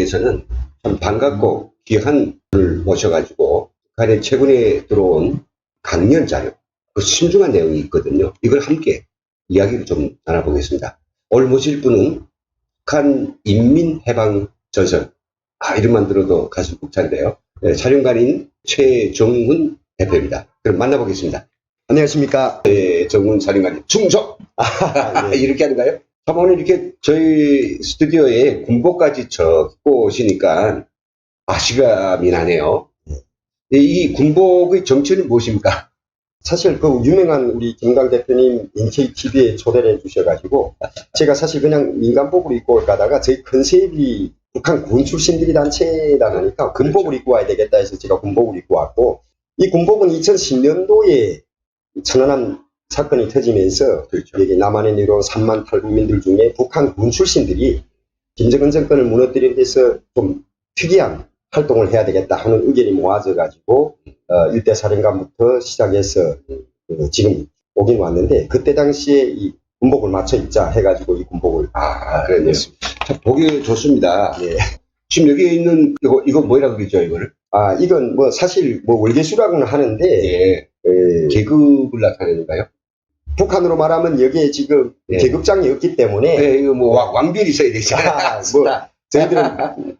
에서는 참 반갑고 귀한 분을 모셔가지고 북한에 최근에 들어온 강연 자료, 그 신중한 내용이 있거든요. 이걸 함께 이야기를 좀 나눠보겠습니다. 오늘 모실 분은 북한 인민해방전선, 아, 이름만 들어도 가슴 벅찬데요. 네, 촬영관인 최정훈 대표입니다. 그럼 만나보겠습니다. 안녕하십니까. 네, 정훈 촬영관님, 충성! 아, 예. 이렇게 하는가요? 참 오늘 이렇게 저희 스튜디오에 군복까지 적고 오시니까 아시감이 나네요. 이- 이 군복의 정체는 무엇입니까? 사실 그 유명한 우리 김강 대표님 인케이TV에 초대를 해주셔가지고 제가 사실 그냥 민간복을 입고 가다가 저희 컨셉이 북한 군 출신들이 단체다 보니까 군복을 입고 와야 되겠다 해서 제가 군복을 입고 왔고 이 군복은 2010년도에 천안함 사건이 터지면서 그렇죠. 여기 남한에 내려온 3만 탈북민들 중에 북한 군 출신들이 김정은 정권을 무너뜨리는 데서 좀 특이한 활동을 해야 되겠다 하는 의견이 모아져 가지고 어, 일대 사령관부터 시작해서 어, 지금 오긴 왔는데 그때 당시에 이 군복을 맞춰 입자 해가지고 이 군복을 아, 그랬네요. 참 보기 좋습니다. 네. 지금 여기에 있는 이거, 이거 뭐라고 그러죠, 이거를? 아 이건 뭐 사실 뭐 월계수라고는 하는데 예. 에, 계급을 나타내는가요? 북한으로 말하면 여기에 지금 네. 계급장이 없기 때문에 예, 이거 뭐 왕- 왕별이 있어야 되잖아요. 아, 뭐 저희들은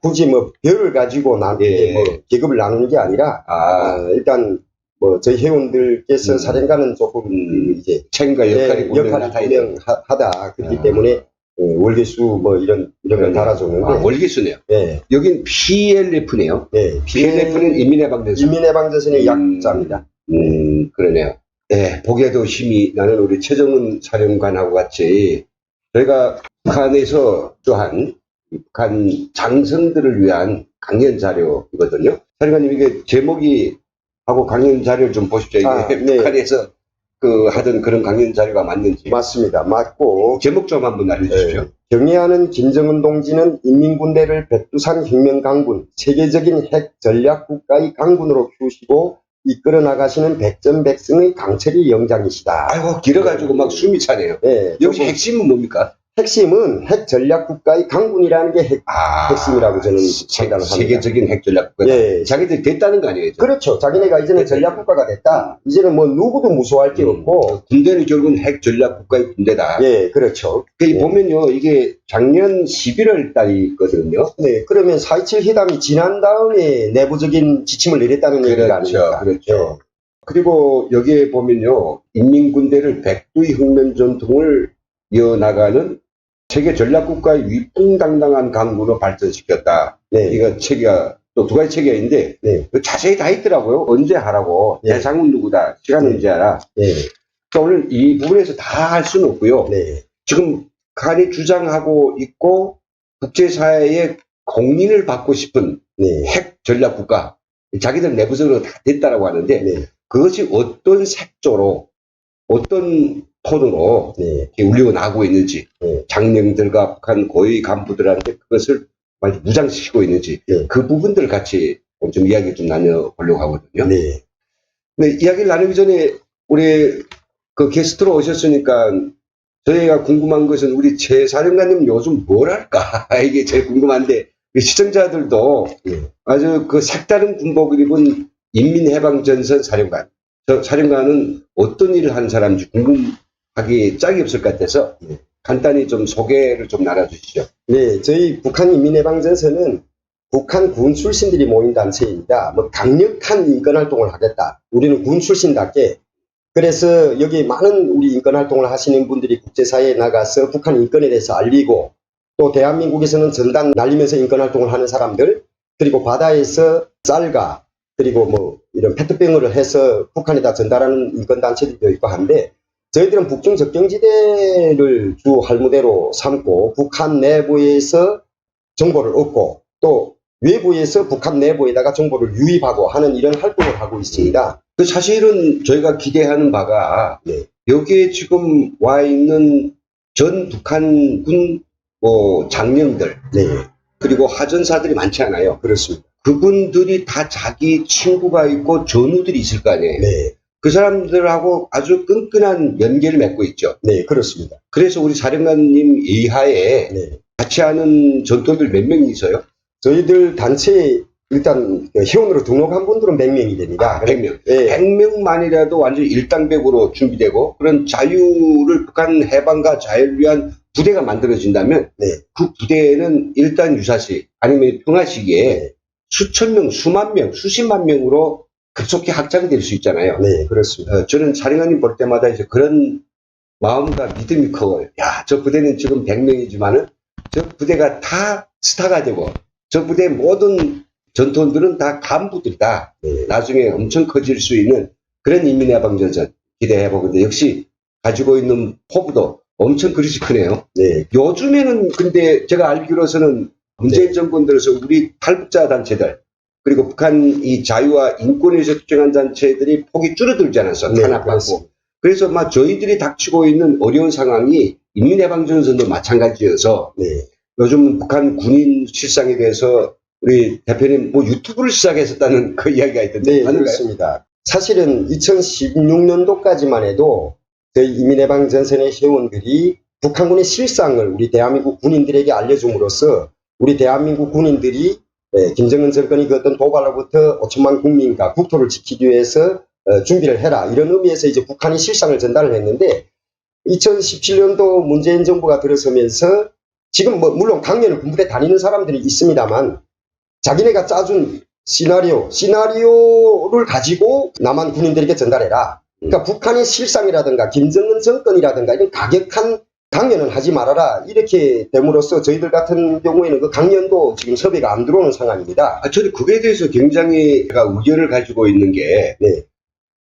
굳이 뭐 별을 가지고 나, 예. 뭐 계급을 나누는 게 아니라 아, 어, 일단 뭐 저희 회원들께서 음. 사령관은 조금 음. 이제 책임과 역할이 예, 분명히 역할이 돼요. 분명하다 그렇기 아. 때문에 어, 월계수 뭐 이런 이런 걸 그러네요. 달아줬는데 아, 월기수네요. 예, 여긴 PLF네요. 예, PLF는 인민해방전선. 인민해방전선의 음. 약자입니다. 음, 그러네요. 네, 보기에도 힘이 나는 우리 최정은 사령관하고 같이 저희가 북한에서 또한 북한 장성들을 위한 강연 자료이거든요. 사령관님 이게 제목이 하고 강연 자료를 좀 보십시오. 이게 아, 네. 북한에서 그 하던 그런 강연 자료가 맞는지 맞습니다. 맞고 제목 좀 한번 알려주십시오. 예, 경애하는 김정은 동지는 인민군대를 백두산 혁명 강군, 세계적인 핵 전략 국가의 강군으로 키우시고 이끌어 나가시는 백전백승의 강철이 영장이시다. 아이고 길어가지고 막 숨이 차네요. 예, 조금 핵심은 뭡니까? 핵심은 핵 전략 국가의 강군이라는 게 핵, 아, 핵심이라고 저는 세, 판단을 합니다. 세계적인 핵 전략 국가. 예, 자기들이 됐다는 거 아니에요? 그렇죠. 자기네가 이제는 전략 국가가 됐다. 이제는 뭐 누구도 무서워할 게 음, 없고, 군대는 결국은 핵 전략 국가의 군대다. 예, 그렇죠. 그 예. 보면요, 이게 작년 11월 달이거든요. 네, 그러면 4.27 회담이 지난 다음에 내부적인 지침을 내렸다는 얘기가 아닙니까? 그렇죠. 예. 그리고 여기에 보면요, 인민군대를 백두의 혁명 전통을 이어나가는 세계 전략 국가의 위풍당당한 강군으로 발전시켰다. 네, 이거 책이가 또 두 가지 책이 있는데 네, 그 자세히 다 있더라고요. 언제 하라고, 네. 대상은 누구다, 시간 네. 언제 하라. 네, 그러니까 오늘 이 부분에서 다 할 수는 없고요. 네, 지금 북한이 주장하고 있고 국제사회의 공인을 받고 싶은 네, 핵 전략 국가 자기들 내부적으로 다 됐다라고 하는데 네, 그것이 어떤 색조로 어떤 톤으로 네, 이렇게 울리고 나고 있는지 네. 장령들과 북한 고위 간부들한테 그것을 많이 무장시키고 있는지 네. 그 부분들을 같이 좀 이야기 좀 나눠보려고 하거든요. 네. 근데 이야기를 나누기 전에 우리 그 게스트로 오셨으니까 저희가 궁금한 것은 우리 최 사령관님 요즘 뭘 할까 이게 제일 궁금한데 우리 시청자들도 네. 아주 그 색다른 군복을 입은 인민해방전선 사령관 저 사령관은 어떤 일을 하는 사람인지 궁금 하기 짝이 없을 것 같아서 네. 간단히 좀 소개를 좀 나눠주시죠. 네, 저희 북한 인민해방전선은 북한 군 출신들이 모인 단체입니다. 뭐 강력한 인권 활동을 하겠다. 우리는 군 출신답게 그래서 여기 많은 우리 인권 활동을 하시는 분들이 국제사회에 나가서 북한 인권에 대해서 알리고 또 대한민국에서는 전단 날리면서 인권 활동을 하는 사람들 그리고 바다에서 쌀과 그리고 뭐 이런 페트병을 해서 북한에다 전달하는 인권 단체들도 있고 한데 저희들은 북중 접경지대를 주 할무대로 삼고 북한 내부에서 정보를 얻고 또 외부에서 북한 내부에다가 정보를 유입하고 하는 이런 활동을 하고 있습니다. 그 사실은 저희가 기대하는 바가 네. 여기에 지금 와 있는 전 북한군 뭐 장령들 네, 그리고 하전사들이 많지 않아요. 그렇습니다. 그분들이 다 자기 친구가 있고 전우들이 있을 거 아니에요. 네, 그 사람들하고 아주 끈끈한 연계를 맺고 있죠. 네, 그렇습니다. 그래서 우리 사령관님 이하에 네. 같이 하는 전도들 몇 명이 있어요? 저희들 단체에 일단 그 회원으로 등록한 분들은 100명이 됩니다. 아, 100명. 예. 100명만이라도 완전 일당백으로 준비되고 그런 자유를 북한 해방과 자유를 위한 부대가 만들어진다면 네. 그 부대는 일단 유사시 아니면 평화 시기에 네. 수천 명, 수만 명, 수십만 명으로 급속히 확장될 수 있잖아요. 네, 그렇습니다. 어, 저는 사령관님 볼 때마다 이제 그런 마음과 믿음이 커요. 야, 저 부대는 지금 100명이지만은 저 부대가 다 스타가 되고 저 부대 모든 전투원들은 다 간부들이다. 네. 나중에 엄청 커질 수 있는 그런 인민해방전선 기대해 보건데 역시 가지고 있는 포부도 엄청 그릇이 크네요. 네. 요즘에는 근데 제가 알기로서는 문재인 정권 들어서 우리 탈북자 단체들 그리고 북한 이 자유와 인권에 서 투쟁한 단체들이 폭이 줄어들지 않았어 네, 탄압받고. 그래서 막 저희들이 닥치고 있는 어려운 상황이 인민해방전선도 마찬가지여서 네. 요즘 북한 군인 실상에 대해서 우리 대표님 뭐 유튜브를 시작했었다는 그 이야기가 있던데 네? 그렇습니다. 사실은 2016년도까지만 해도 저희 이민해방 전선의 회원들이 북한군의 실상을 우리 대한민국 군인들에게 알려줌으로써 우리 대한민국 군인들이 예, 김정은 정권이 그 어떤 도발로부터 5천만 국민과 국토를 지키기 위해서 어, 준비를 해라 이런 의미에서 이제 북한이 실상을 전달을 했는데 2017년도 문재인 정부가 들어서면서 지금 뭐 물론 강연을 군부대 다니는 사람들이 있습니다만 자기네가 짜준 시나리오, 시나리오를 가지고 남한 군인들에게 전달해라. 그러니까 북한의 실상이라든가 김정은 정권이라든가 이런 가격한 강연은 하지 말아라. 이렇게 됨으로써 저희들 같은 경우에는 그 강연도 지금 섭외가 안 들어오는 상황입니다. 아, 저는 그거에 대해서 굉장히 제가 우려를 가지고 있는 게 네.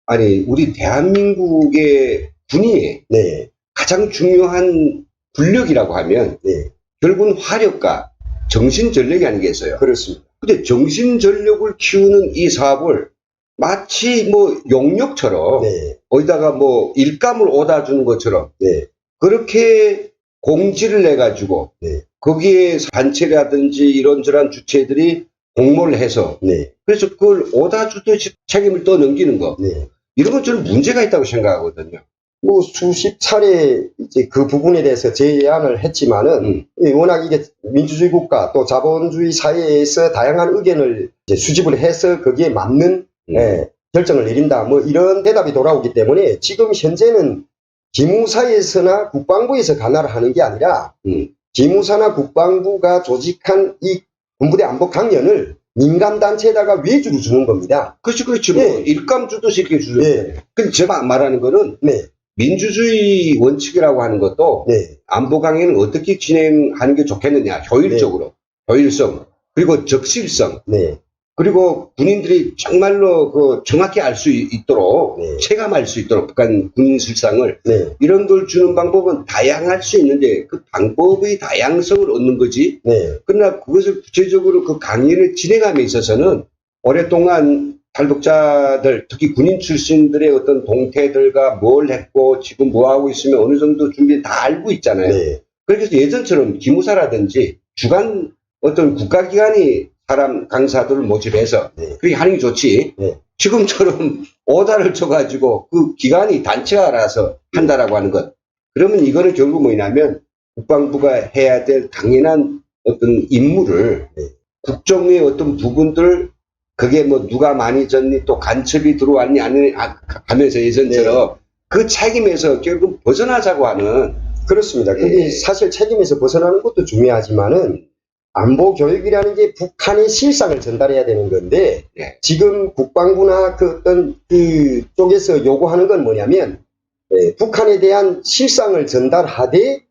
아니 우리 대한민국의 군이 네, 가장 중요한 군력이라고 하면 네, 결국은 화력과 정신 전력이 아니겠어요. 그렇습니다. 근데 정신 전력을 키우는 이 사업을 마치 뭐 용역처럼 네, 어디다가 뭐 일감을 오다 주는 것처럼 네, 그렇게 공지를 내 가지고 네. 거기에 단체라든지 이런저런 주체들이 공모를 해서 네, 그래서 그걸 오다 주듯이 책임을 또 넘기는 거 네. 이런 건 저는 문제가 있다고 생각하거든요. 뭐 수십 차례 이제 그 부분에 대해서 제안을 했지만은 음. 예, 워낙 이게 민주주의 국가 또 자본주의 사회에서 다양한 의견을 이제 수집을 해서 거기에 맞는 음. 예, 결정을 내린다. 뭐 이런 대답이 돌아오기 때문에 지금 현재는 기무사에서나 국방부에서 관할을 하는 게 아니라 음. 기무사나 국방부가 조직한 이 군부대 안보 강연을 민간단체에다가 외주로 주는 겁니다. 그렇지, 그렇지. 뭐, 네. 일감 주듯이 이렇게 주죠. 네, 근데 제가 말하는 거는 네, 민주주의 원칙이라고 하는 것도 네, 안보 강의는 어떻게 진행하는 게 좋겠느냐. 효율적으로. 효율성. 그리고 적실성. 네, 그리고 군인들이 정말로 그 정확히 알 수 있도록 네. 체감할 수 있도록 북한 군인 실상을 네, 이런 걸 주는 방법은 다양할 수 있는데 그 방법의 다양성을 얻는 거지 네, 그러나 그것을 구체적으로 그 강의를 진행함에 있어서는 오랫동안 탈북자들, 특히 군인 출신들의 어떤 동태들과 뭘 했고 지금 뭐 하고 있으면 어느 정도 준비 다 알고 있잖아요. 네, 그래서 예전처럼 기무사라든지 주간 어떤 국가기관이 사람 강사들을 모집해서 네. 그렇게 하는 게 좋지. 네. 지금처럼 오다를 쳐가지고 그 기관이 단체가 알아서 한다라고 하는 것. 그러면 이거는 결국 뭐냐면 국방부가 해야 될 당연한 어떤 임무를 네. 국정의 어떤 부분들 그게 뭐 누가 많이 졌니 또 간첩이 들어왔니 아니 아, 하면서 예전처럼 그 책임에서 결국 벗어나자고 하는 그렇습니다. 예. 사실 책임에서 벗어나는 것도 중요하지만은 안보 교육이라는 게 북한의 실상을 전달해야 되는 건데 예. 지금 국방부나 그 어떤 그 쪽에서 요구하는 건 뭐냐면 예, 북한에 대한 실상을 전달하되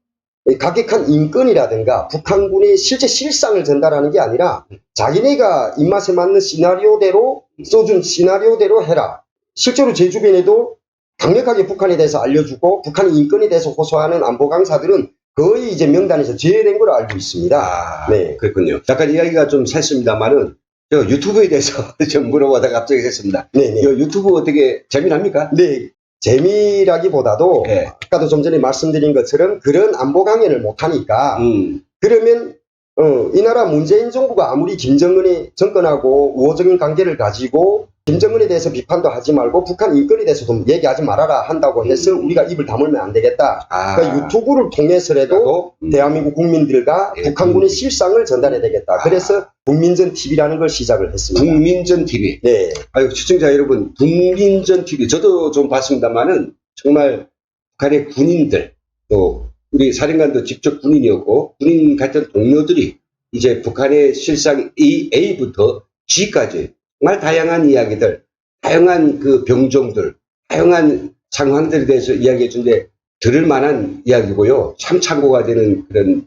예, 가격한 인권이라든가 북한군의 실제 실상을 전달하는 게 아니라 자기네가 입맛에 맞는 시나리오대로 써준 시나리오대로 해라. 실제로 제 주변에도 강력하게 북한에 대해서 알려주고 북한의 인권에 대해서 호소하는 안보 강사들은 거의 이제 명단에서 제외된 걸로 알고 있습니다. 아, 네. 그렇군요. 약간 이야기가 좀 샜습니다만은 유튜브에 대해서 좀 물어보다가 갑자기 했습니다. 네, 네. 이 유튜브 어떻게 재미납니까? 네, 재미라기보다도 네. 아까도 좀 전에 말씀드린 것처럼 그런 안보 강연을 못하니까 음, 그러면 어, 이 나라 문재인 정부가 아무리 김정은의 정권하고 우호적인 관계를 가지고 김정은에 대해서 비판도 하지 말고 북한 인권에 대해서도 얘기하지 말아라 한다고 해서 우리가 입을 다물면 안 되겠다. 아, 그러니까 유튜브를 통해서라도? 음. 대한민국 국민들과 예, 북한군의 음. 실상을 전달해야 되겠다. 아. 그래서 국민전 TV라는 걸 시작을 했습니다. 국민전 TV. 네, 아유, 시청자 여러분, 국민전 TV. 저도 좀 봤습니다만은 정말 북한의 군인들, 또 우리 사령관도 직접 군인이었고, 군인 같은 동료들이 이제 북한의 실상 A, A부터 G까지 정말 다양한 이야기들, 다양한 그 병종들, 다양한 상황들에 대해서 이야기해 준데 들을 만한 이야기고요. 참 참고가 되는 그런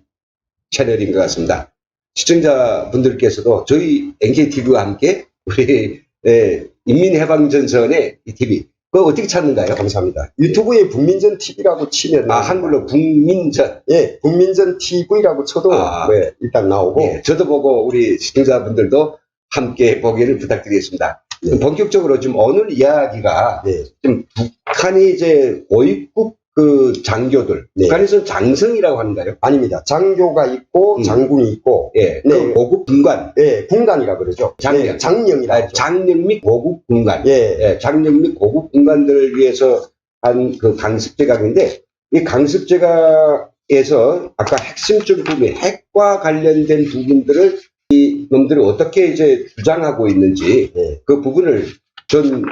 채널인 것 같습니다. 시청자분들께서도 저희 NKTV와 함께 우리 예, 인민해방전선의 이 TV 그거 어떻게 찾는가요? 감사합니다. 유튜브에 국민전 TV라고 치면 아 한글로 국민전 예, 국민전 TV라고 쳐도 아. 네, 일단 나오고 예, 저도 보고 우리 시청자분들도 함께 보기를 부탁드리겠습니다. 네. 그럼 본격적으로 좀 오늘 이야기가 네, 좀 북한이 이제 고위급 그 장교들 네. 북한에서 장성이라고 하는가요? 아닙니다. 장교가 있고 음. 장군이 있고 예, 네. 그 고급 군관, 예, 군관이라 그러죠. 장령. 네, 장령이라 아. 장령 및 고급 군관. 예, 예, 장령 및 고급 공간들을 위해서 한 그 강습제각인데 이 강습제각에서 아까 핵심적 부분, 핵과 관련된 부분들을 이 놈들이 어떻게 이제 주장하고 있는지 예. 그 부분을 전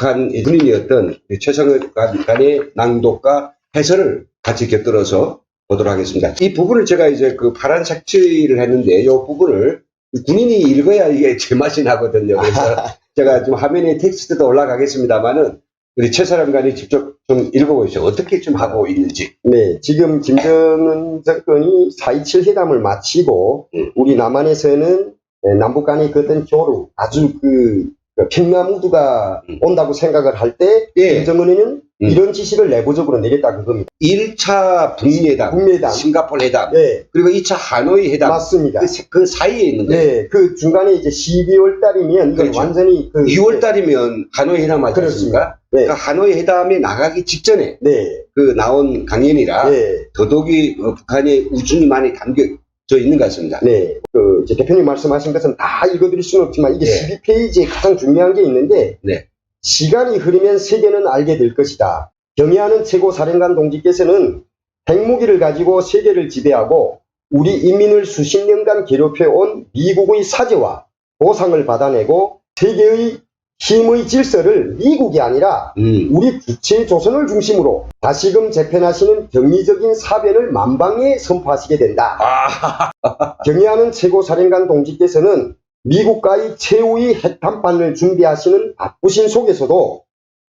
북한 군인이었던 최성을 간의 낭독과 해설을 같이 곁들여서 보도록 하겠습니다. 이 부분을 제가 이제 그 파란 색 칠을 했는데 이 부분을 군인이 읽어야 이게 제맛이 나거든요. 그래서 제가 좀 화면에 텍스트도 올라가겠습니다만은 우리 최 사람관이 직접 좀 읽어보시죠. 어떻게 좀 하고 있는지. 네, 지금 김정은 정권이 4.27 회담을 마치고 음. 우리 남한에서는 예, 남북 간의 그 어떤 교류, 아주 그, 그 평화무드가 음. 온다고 생각을 할때 예. 김정은이는 음. 이런 지시를 내부적으로 내렸다 그겁니다. 1차 북미회담, 북미회담. 싱가포르 회담, 네, 그리고 2차 하노이 회담. 맞습니다. 그, 사- 그 사이에 있는 거예요. 네, 그 중간에 이제 12월 달이면 그렇죠. 완전히 그 2월 달이면 하노이 회담 하지 않습니까? 네. 그러니까 하노이 회담에 나가기 직전에 네, 그 나온 강연이라 네, 더더욱이 어, 북한의 우중이 많이 담겨 져 있는 것 같습니다. 네. 그 이제 대표님 말씀하신 것은 다 읽어드릴 수는 없지만 이게 네. 12페이지에 가장 중요한 게 있는데 네. 시간이 흐르면 세계는 알게 될 것이다. 경애하는 최고 사령관 동지께서는 핵무기를 가지고 세계를 지배하고 우리 인민을 수십 년간 괴롭혀온 미국의 사죄와 보상을 받아내고 세계의 힘의 질서를 미국이 아니라 음. 우리 주체 조선을 중심으로 다시금 재편하시는 경리적인 사변을 만방에 선포하시게 된다. 아, 경애하는 최고 사령관 동지께서는 미국과의 최후의 핵담판을 준비하시는 바쁘신 속에서도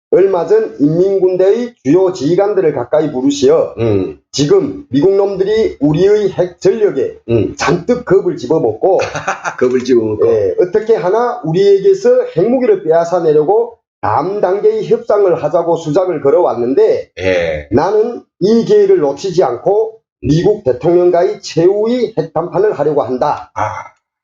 얼마 전 인민군대의 주요 지휘관들을 가까이 부르시어 음, 지금 미국 놈들이 우리의 핵 전력에 음. 잔뜩 겁을 집어먹고 아, 겁을 집어먹고. 예, 어떻게 하나 우리에게서 핵무기를 빼앗아내려고 다음 단계의 협상을 하자고 수작을 걸어왔는데 예. 나는 이 기회를 놓치지 않고 미국 대통령과의 최후의 핵담판을 하려고 한다. 아,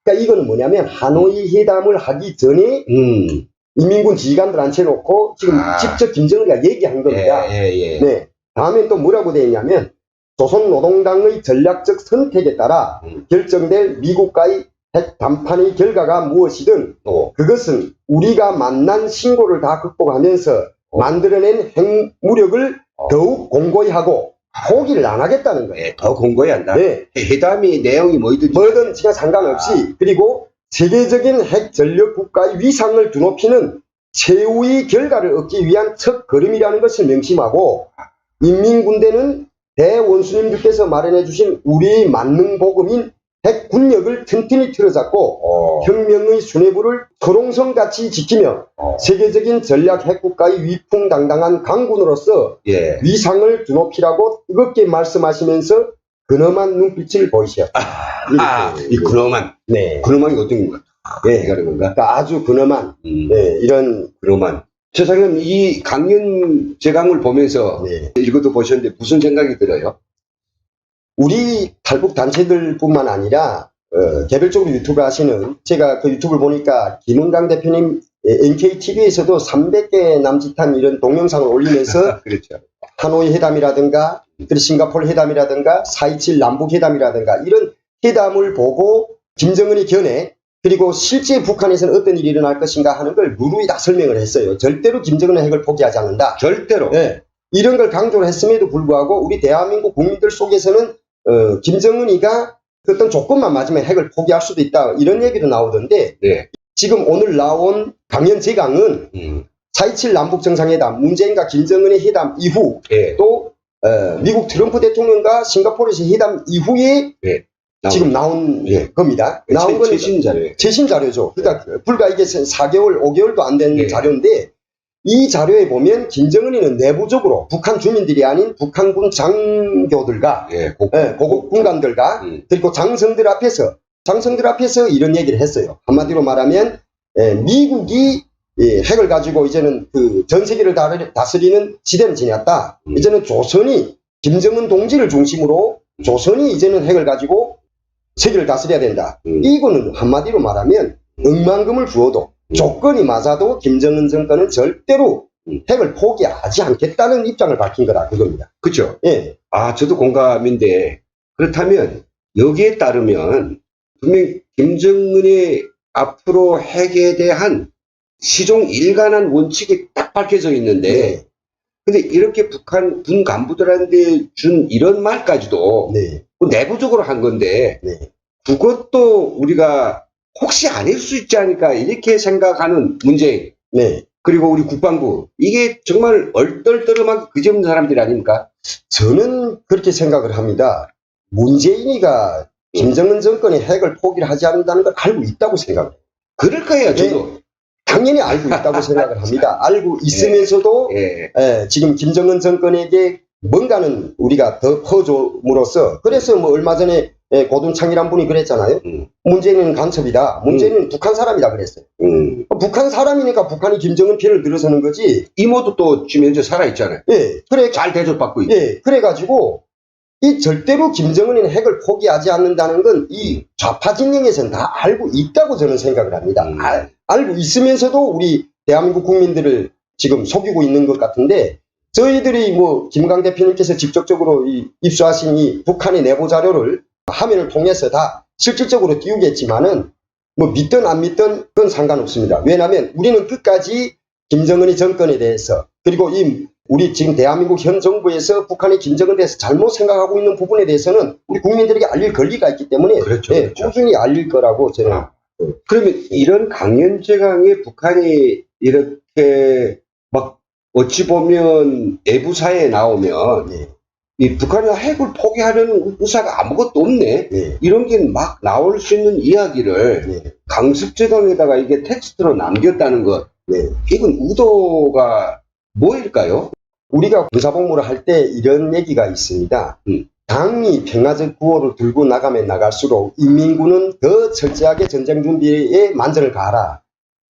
그러니까 이거는 뭐냐면 하노이 회담을 하기 전에 음. 인민군 지휘관들 앉혀놓고 지금 아. 직접 김정은이가 얘기한 겁니다. 예, 예, 예. 네. 다음엔 또 뭐라고 되어 있냐면 조선노동당의 전략적 선택에 따라 음. 결정될 미국과의 핵 담판의 결과가 무엇이든 또, 그것은 우리가 만난 신고를 다 극복하면서 만들어낸 핵무력을 어. 더욱 공고히 하고 포기를 안 하겠다는 거예요. 예, 더 공고히 한다. 네. 회담이 내용이 뭐이든지. 뭐든 지가 상관없이 그리고 세계적인 핵 전력 국가의 위상을 두높이는 최후의 결과를 얻기 위한 첫 걸음이라는 것을 명심하고 인민군대는 대원수님들께서 마련해 주신 우리의 만능 복음인 핵 군력을 튼튼히 틀어잡고 어, 혁명의 수뇌부를 초롱성같이 지키며 어, 세계적인 전략 핵국가의 위풍당당한 강군으로서 예. 위상을 두높이라고 뜨겁게 말씀하시면서 근엄한 눈빛을 보이셔. 아, 이 근엄한, 네. 근엄한이 어떤 건가? 네. 얘기하는 건가? 그러니까 아주 근엄한 음, 네, 이런 근엄한. 최상은 이 강연 제강을 보면서 네. 읽어도 보셨는데 무슨 생각이 들어요? 우리 탈북 단체들 뿐만 아니라 어, 개별적으로 유튜브 하시는 제가 그 유튜브를 보니까 김은강 대표님 NKTV에서도 300개 남짓한 이런 동영상을 올리면서 그렇죠. 하노이 회담이라든가 그리고 싱가포르 회담이라든가 4.27 남북 회담이라든가 이런 회담을 보고 김정은이 견해 그리고 실제 북한에서는 어떤 일이 일어날 것인가 하는 걸 무르히 다 설명을 했어요. 절대로 김정은의 핵을 포기하지 않는다. 절대로. 네. 이런 걸 강조를 했음에도 불구하고 우리 대한민국 국민들 속에서는 어, 김정은이가 어떤 조건만 맞으면 핵을 포기할 수도 있다. 이런 얘기도 나오던데 네. 지금 오늘 나온 강연 제강은 음. 4.27 남북정상회담, 문재인과 김정은의 회담 이후 예. 또 어, 미국 트럼프 대통령과 싱가포르에서 회담 이후에 나온- 지금 나온 예. 겁니다. 최- 나온 건 최신 자료에. 최신 자료죠. 그러니까 불과 이게 4개월, 5개월도 안된 예. 자료인데 이 자료에 보면 김정은이는 내부적으로 북한 주민들이 아닌 북한군 장교들과 예. 고, 예, 고급 군관들과 음. 그리고 장성들 앞에서 장성들 앞에서 이런 얘기를 했어요. 한마디로 말하면 예, 미국이 예, 핵을 가지고 이제는 그 전 세계를 다스리는 시대는 지났다. 음. 이제는 조선이 김정은 동지를 중심으로 조선이 이제는 핵을 가지고 세계를 다스려야 된다. 음. 이거는 한마디로 말하면 억만금을 주어도 음. 조건이 맞아도 김정은 정권은 절대로 음. 핵을 포기하지 않겠다는 입장을 밝힌 거다 그겁니다. 그죠. 예, 아, 저도 공감인데, 그렇다면, 여기에 따르면, 분명 김정은의 앞으로 핵에 대한 시종 일관한 원칙이 딱 밝혀져 있는데, 네, 근데 이렇게 북한 군 간부들한테 준 이런 말까지도 네, 그 내부적으로 한 건데, 네. 그것도 우리가 혹시 아닐 수 있지 않을까, 이렇게 생각하는 문재인, 네. 그리고 우리 국방부, 이게 정말 얼떨떨하게 그지없는 사람들 아닙니까? 저는 그렇게 생각을 합니다. 문재인이가 김정은 정권의 핵을 포기를 하지 않는다는 걸 알고 있다고 생각해요. 그럴 거예요, 저도. 당연히 알고 있다고 생각을 합니다. 알고 있으면서도 예. 예, 지금 김정은 정권에게 뭔가는 우리가 더 퍼줌으로써 그래서 뭐 얼마 전에 예, 고둔창이란 분이 그랬잖아요. 음. 문재인은 간첩이다. 문재인은 북한 사람이다 그랬어요. 음. 북한 사람이니까 북한이 김정은 편을 들어서는 거지. 이모도 또 지금 현재 살아있잖아요. 예, 그래, 잘 대접받고 있고. 예, 그래가지고 이 절대로 김정은이는 핵을 포기하지 않는다는 건 이 좌파 진영에서는 다 알고 있다고 저는 생각을 합니다. 음. 알, 알고 있으면서도 우리 대한민국 국민들을 지금 속이고 있는 것 같은데 저희들이 뭐 김강 대표님께서 직접적으로 이 입수하신 이 북한의 내부 자료를 화면을 통해서 다 실질적으로 띄우겠지만은 뭐 믿든 안 믿든 그건 상관없습니다. 왜냐하면 우리는 끝까지 김정은의 정권에 대해서 그리고 이 우리 지금 대한민국 현 정부에서 북한의 김정은에 대해서 잘못 생각하고 있는 부분에 대해서는 우리 국민들에게 알릴 권리가 있기 때문에 그렇죠. 예, 그렇죠. 꾸준히 알릴 거라고 저는 아, 그러면 이런 강연제강에 북한이 이렇게 막 어찌 보면 내부 사회에 나오면 네, 이 북한이 핵을 포기하려는 의사가 아무것도 없네. 네, 이런 게 막 나올 수 있는 이야기를 네, 강습제강에다가 이게 텍스트로 남겼다는 것. 네. 이건 의도가 뭐일까요? 우리가 군사복무를 할 때 이런 얘기가 있습니다. 음. 당이 평화적 구호를 들고 나가면 나갈수록 인민군은 더 철저하게 전쟁 준비에 만전을 가하라.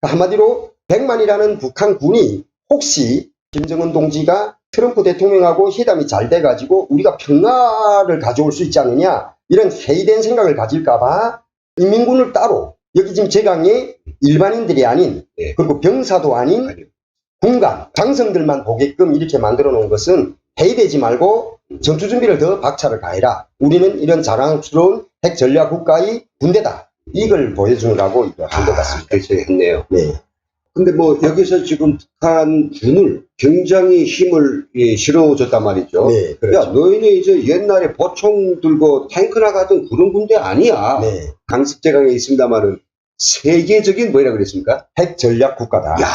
한마디로 100만이라는 북한 군이 혹시 김정은 동지가 트럼프 대통령하고 회담이 잘 돼가지고 우리가 평화를 가져올 수 있지 않느냐 이런 회의된 생각을 가질까봐 인민군을 따로 여기 지금 제강에 일반인들이 아닌 네. 그리고 병사도 아닌 아니요. 군관, 장성들만 보게끔 이렇게 만들어 놓은 것은 회의되지 말고 전투 준비를 더 박차를 가해라. 우리는 이런 자랑스러운 핵 전략 국가의 군대다. 이걸 보여주느라고 이거 한것 아, 같습니다. 그래서 했네요. 네. 근데 뭐 여기서 지금 북한 군을 굉장히 힘을 예, 실어줬단 말이죠. 네, 야, 그렇죠. 너희는 이제 옛날에 보총 들고 탱크 나가던 그런 군대 아니야. 네. 강습제강에 있습니다만은 세계적인 뭐라 그랬습니까? 핵 전략 국가다. 야,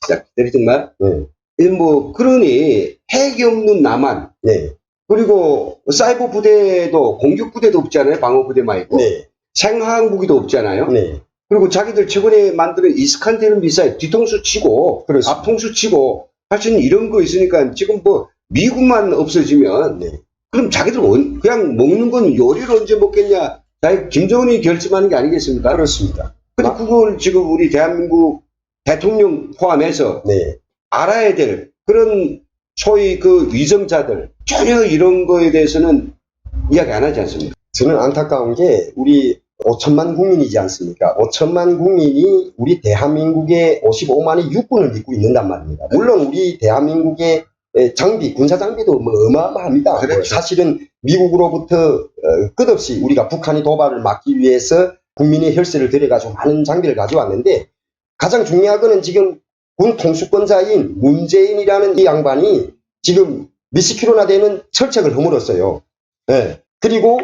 진짜 기다리 정말. 네. 이뭐 그러니 핵이 없는 남한 네. 그리고 사이버 부대도 공격 부대도 없잖아요. 방어 부대만 있고 네. 생화학 무기도 없잖아요. 네. 그리고 자기들 최근에 만드는 이스칸데르 미사일 뒤통수 치고 그렇습니다. 앞통수 치고 할 수 있는 이런 거 있으니까 지금 뭐 미국만 없어지면 네. 그럼 자기들 언- 그냥 먹는 건 요리를 언제 먹겠냐 자 김정은이 결심하는 게 아니겠습니까? 그렇습니다. 근데 아. 그걸 지금 우리 대한민국 대통령 포함해서 네. 알아야 될 그런 소위 그 위정자들 전혀 이런 거에 대해서는 이야기 안 하지 않습니까? 저는 안타까운 게 우리 5천만 국민이지 않습니까? 5천만 국민이 우리 대한민국의 55만의 육군을 믿고 있는단 말입니다. 물론 우리 대한민국의 에, 장비, 군사 장비도 뭐 어마어마합니다. 그렇죠. 뭐 사실은 미국으로부터 어, 끝없이 우리가 북한의 도발을 막기 위해서 국민의 혈세를 들여가지고 많은 장비를 가져왔는데 가장 중요한 거는 지금 군 통수권자인 문재인이라는 이 양반이 지금 몇십 킬로나 되는 철책을 허물었어요. 예. 그리고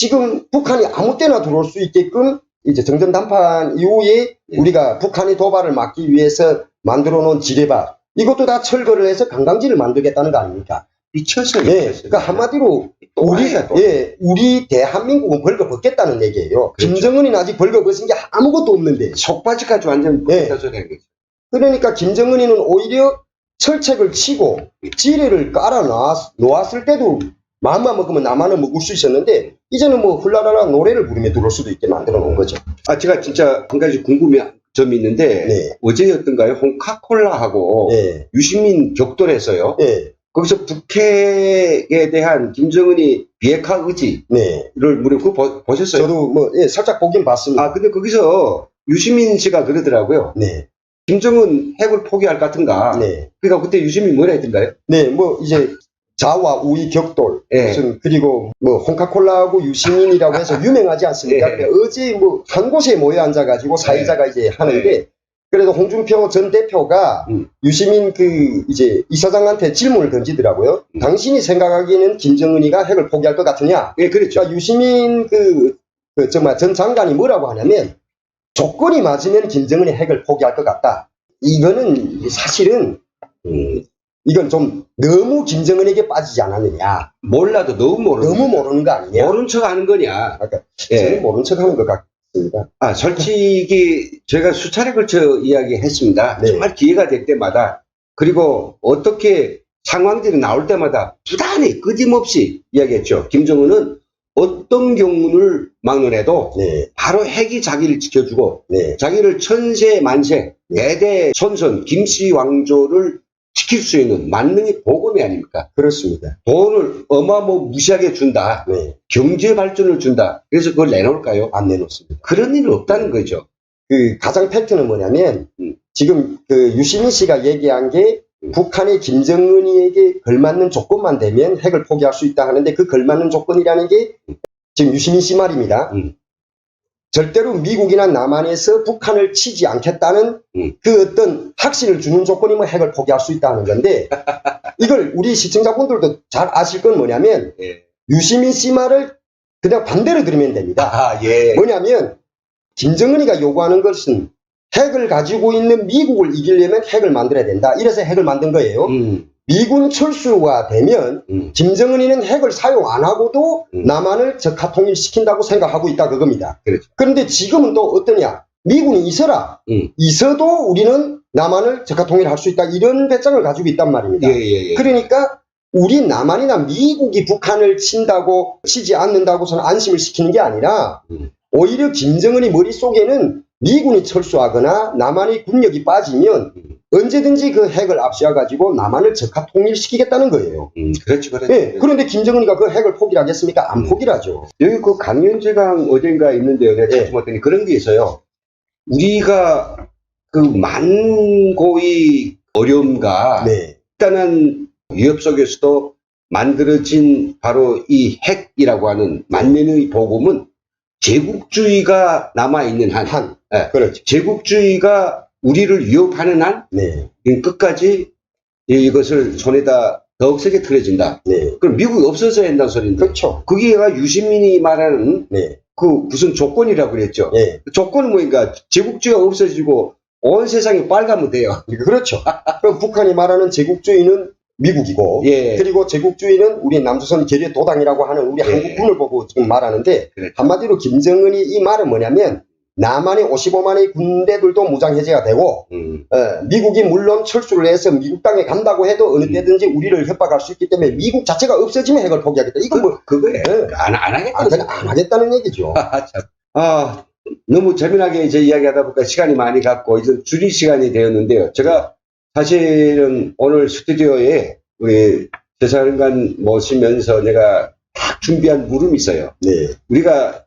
지금 북한이 아무 때나 들어올 수 있게끔 이제 정전 단판 이후에 예. 우리가 북한의 도발을 막기 위해서 만들어 놓은 지뢰박 이것도 다 철거를 해서 관광지를 만들겠다는 거 아닙니까? 미쳤어요. 예. 미쳤어요. 그러니까 한마디로 우리. 예, 우리 대한민국은 벌거벗겠다는 얘기예요. 그렇죠. 김정은이 아직 벌거벗은 게 아무것도 없는데. 속바지까지 완전 예. 된 거죠. 그러니까 김정은이는 오히려 철책을 치고 지뢰를 깔아 놓았, 놓았을 때도 마음만 먹으면 나만은 먹을 수 있었는데 이제는 뭐 훌라라라 노래를 부르며 들어올 수도 있게 만들어 놓은 거죠. 아, 제가 진짜 한 가지 궁금한 점이 있는데, 네. 어제였던가요? 홍카콜라하고 예. 유시민 격돌했어요. 예. 거기서 북핵에 대한 김정은이 비핵화 의지를 네. 무려 그거 보- 보셨어요? 저도 뭐 예, 살짝 보긴 봤습니다. 아, 근데 거기서 유시민 씨가 그러더라고요. 네. 김정은 핵을 포기할 것 같은가. 네. 그러니까 그때 유시민 뭐라 했던가요? 네, 뭐 이제 자와 우의 격돌, 예. 무슨 그리고 뭐 홍카콜라하고 유시민이라고 해서 유명하지 않습니까? 예. 근데 어제 뭐 한 곳에 모여 앉아가지고 사회자가 이제 하는데 그래도 홍준표 전 대표가 음. 유시민 그 이제 이사장한테 질문을 던지더라고요. 음. 당신이 생각하기에는 김정은이가 핵을 포기할 것 같으냐? 예, 그렇죠. 그러니까 유시민 그, 그 정말 전 장관이 뭐라고 하냐면 조건이 맞으면 김정은이 핵을 포기할 것 같다. 이거는 사실은 음, 이건 좀 너무 김정은에게 빠지지 않았느냐. 몰라도 너무 모르는 너무 모르는 거 아니냐. 모른 척 하는 거냐. 아까 예. 저는 모른 척 하는 것 같습니다. 아, 솔직히 제가 수차례 걸쳐 이야기했습니다. 네. 정말 기회가 될 때마다 그리고 어떻게 상황들이 나올 때마다 부단히 끊임없이 이야기했죠. 김정은은 어떤 경우를 막론해도 네, 바로 핵이 자기를 지켜주고 네, 자기를 천세 만세 대대 손손 김씨 왕조를 지킬 수 있는 만능의 보검이 아닙니까? 그렇습니다. 돈을 어마어마 무시하게 준다. 네, 경제 발전을 준다. 그래서 그걸 내놓을까요? 안 내놓습니다. 그런 일은 없다는 거죠. 그 가장 팩트는 뭐냐면 음. 지금 그 유시민 씨가 얘기한 게 음. 북한이 김정은이에게 걸맞는 조건만 되면 핵을 포기할 수 있다 하는데 그 걸맞는 조건이라는 게 지금 유시민 씨 말입니다. 음. 절대로 미국이나 남한에서 북한을 치지 않겠다는 음. 그 어떤 확신을 주는 조건이면 핵을 포기할 수 있다는 건데 이걸 우리 시청자분들도 잘 아실 건 뭐냐면 예. 유시민 씨 말을 그냥 반대로 들으면 됩니다. 아, 예. 뭐냐면 김정은이가 요구하는 것은 핵을 가지고 있는 미국을 이기려면 핵을 만들어야 된다. 이래서 핵을 만든 거예요. 음, 미군 철수가 되면 음. 김정은이는 핵을 사용 안 하고도 음. 남한을 적화 통일시킨다고 생각하고 있다 그겁니다. 그렇죠. 그런데 지금은 또 어떠냐? 미군이 있어라. 음. 있어도 우리는 남한을 적화 통일할 수 있다. 이런 배짱을 가지고 있단 말입니다. 예, 예, 예. 그러니까 우리 남한이나 미국이 북한을 친다고 치지 않는다고서는 안심을 시키는 게 아니라 음. 오히려 김정은이 머릿속에는 미군이 철수하거나 남한의 군력이 빠지면 음. 언제든지 그 핵을 앞세워가지고 남한을 적화 통일시키겠다는 거예요. 음, 그렇죠, 그렇죠. 예, 그런데 김정은이가 그 핵을 포기하겠습니까? 안 포기하죠. 여기 그 강연제강 어딘가 있는데요. 내가 예. 찾지 못했더니 그런 게 있어요. 우리가 그 만고의 어려움과 네, 일단은 위협 속에서도 만들어진 바로 이 핵이라고 하는 만년의 복음은 제국주의가 남아있는 한, 한, 예. 그렇죠. 제국주의가 우리를 위협하는 한, 네, 끝까지 이것을 손에다 더욱 세게 틀어진다. 네, 그럼 미국이 없어져야 한다는 소리인데. 그렇죠. 그게 가 유시민이 말하는 네, 그 무슨 조건이라고 그랬죠. 예, 조건은 뭐니까 제국주의가 없어지고 온 세상이 빨가면 돼요. 그렇죠. 그럼 북한이 말하는 제국주의는 미국이고, 예. 그리고 제국주의는 우리 남조선 계례 도당이라고 하는 우리 예. 한국군을 보고 지금 말하는데 그렇죠. 한마디로 김정은이 이 말은 뭐냐면 남한의 55만의 군대들도 무장 해제가 되고 음, 어, 미국이 물론 철수를 해서 미국 땅에 간다고 해도 어느 음. 때든지 우리를 협박할 수 있기 때문에 미국 자체가 없어지면 핵을 포기하겠다. 이건 뭐 그, 그거예요. 예. 안, 안 하겠다. 안, 그냥 안 하겠다는 얘기죠. 아, 참. 아, 너무 재미나게 이제 이야기하다 보니까 시간이 많이 갔고, 이제 줄일 시간이 되었는데요. 제가 사실은 오늘 스튜디오에 우리 대사관관 모시면서 내가 딱 준비한 물음이 있어요. 네, 우리가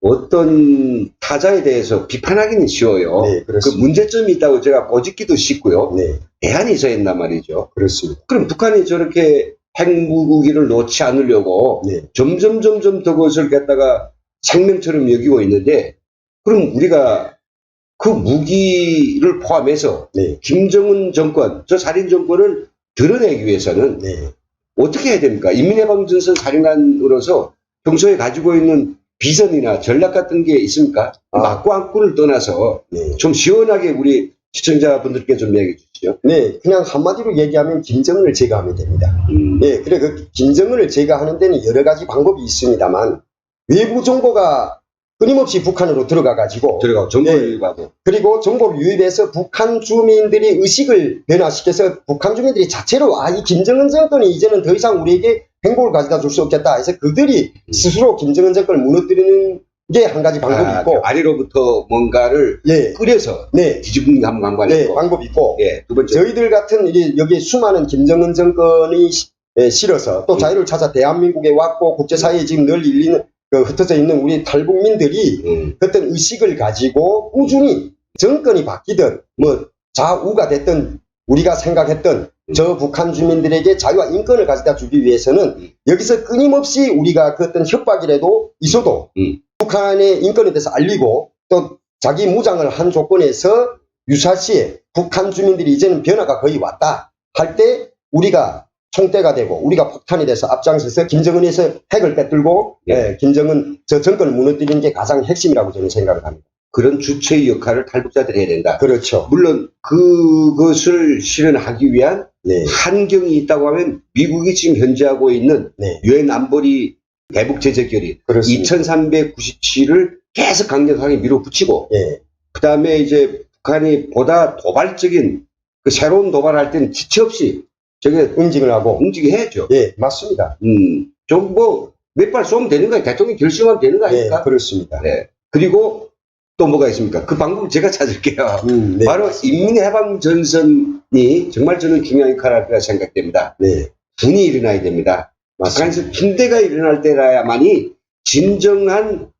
어떤 타자에 대해서 비판하기는 쉬워요. 네, 그. 문제점이 있다고 제가 꼬집기도 쉽고요. 네, 대안이 있어야 한단 말이죠. 그렇습니다. 그럼 북한이 저렇게 핵무기를 놓지 않으려고 네, 점점 점점 더 그것을 갖다가 생명처럼 여기고 있는데 그럼 우리가 그 무기를 포함해서 네. 김정은 정권, 저 살인 정권을 드러내기 위해서는 네. 어떻게 해야 됩니까? 인민해방전선 사령관으로서 평소에 가지고 있는 비전이나 전략 같은 게 있습니까? 아. 맞고 안고를 떠나서 네. 좀 시원하게 우리 시청자분들께 좀 이야기해 주시죠. 네, 그냥 한마디로 얘기하면 김정은을 제거하면 됩니다. 음. 네, 그래 그 김정은을 제거하는 데는 여러 가지 방법이 있습니다만 외부 정보가 끊임없이 북한으로 들어가 가지고. 들어가고 정보를 유입하고. 그리고 정보를 유입해서 북한 주민들이 의식을 변화시켜서 북한 주민들이 자체로 아 이 김정은 정권이 이제는 더 이상 우리에게 행복을 가져다 줄 수 없겠다 해서 그들이 스스로 김정은 정권을 무너뜨리는 게 한 가지 방법이 아, 있고. 아래로부터 뭔가를 예, 끓여서 네, 뒤집는 한 방법이 네, 있고. 방법이 있고. 예, 두 번째. 저희들 같은 이 여기 수많은 김정은 정권이 시- 에, 실어서 또 음. 자유를 찾아 대한민국에 왔고 국제사회에 지금 늘 일리는 그 흩어져 있는 우리 탈북민들이 음, 어떤 의식을 가지고 꾸준히 정권이 바뀌든 뭐 좌우가 됐든 우리가 생각했던 저 북한 주민들에게 자유와 인권을 가져다 주기 위해서는 음. 여기서 끊임없이 우리가 그 어떤 협박이라도 있어도 음. 북한의 인권에 대해서 알리고 또 자기 무장을 한 조건에서 유사시에 북한 주민들이 이제는 변화가 거의 왔다 할 때 우리가 총대가 되고 우리가 폭탄이 돼서 앞장서서 김정은에서 핵을 빼들고 예. 예, 김정은 저 정권을 무너뜨리는 게 가장 핵심이라고 저는 생각을 합니다. 그런 주체의 역할을 탈북자들이 해야 된다. 그렇죠. 물론 그것을 실현하기 위한 네. 환경이 있다고 하면 미국이 지금 현재 하고 있는 네. 유엔 안보리 대북 제재 결의 그렇습니다. 2397을 계속 강력하게 밀어붙이고 예. 그 다음에 이제 북한이 보다 도발적인 그 새로운 도발할 때는 지체 없이 저게 응징을 하고 움직여야죠. 예, 맞습니다. 음, 좀 뭐 몇 발 쏘면 되는 거야. 대통령 결심하면 되는 거 예, 아닙니까? 그렇습니다. 네. 그리고 또 뭐가 있습니까? 그 방법 제가 찾을게요. 음, 네. 바로 인민해방전선이 정말 저는 중요한 역할을 할 거라 생각됩니다. 네. 분이 일어나야 됩니다. 맞습니다. 북한에서 빈대가 일어날 때라야만이 진정한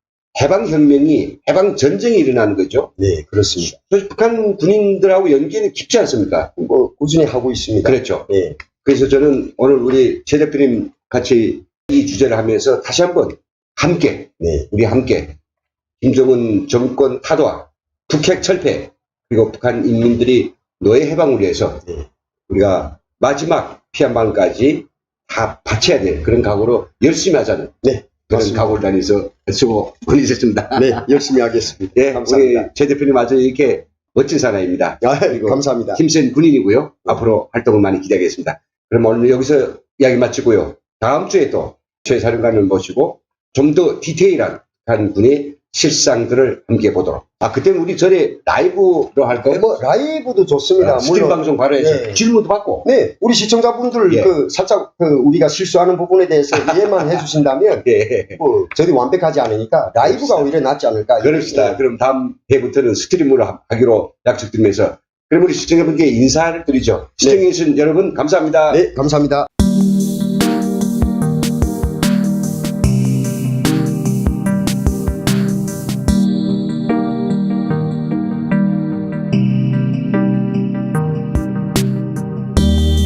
해방혁명이, 해방전쟁이 일어나는 거죠. 네, 그렇습니다. 그래서 북한 군인들하고 연계는 깊지 않습니까? 뭐 꾸준히 하고 있습니다. 그렇죠. 예. 그래서 저는 오늘 우리 최 대표님 같이 이 주제를 하면서 다시 한번 함께, 네. 우리 함께 김정은 정권 타도와 북핵 철폐 그리고 북한 인민들이 노예 해방을 위해서 네. 우리가 마지막 피 한 방울까지 다 바쳐야 될 그런 각오로 열심히 하자는 네, 그런 다니서 수고 많으셨습니다. 네, 열심히 하겠습니다. 네, 감사합니다. 우리 최 대표님 아주 이렇게 멋진 사람입니다. 아, 그리고 감사합니다. 힘센 군인이고요. 앞으로 활동을 많이 기대하겠습니다. 그럼 오늘 여기서 이야기 마치고요. 다음 주에 또 최 사령관을 모시고 좀 더 디테일한 군의 실상들을 함께 보도록. 아, 그때는 우리 전에 라이브로 할까요? 뭐 라이브도 좋습니다. 아, 스트림 방송 바로 해서 네. 질문도 받고. 네, 우리 시청자분들 예. 그 살짝 그 우리가 실수하는 부분에 대해서 이해만 해주신다면 예. 뭐 저희 완벽하지 않으니까 라이브가 오히려 낫지 않을까. 그럽시다. 예. 그럼 다음 회부터는 스트림으로 하- 하기로 약속드리면서 그럼 우리 시청자분께 인사를 드리죠. 시청해주신 여러분 감사합니다. 네, 감사합니다.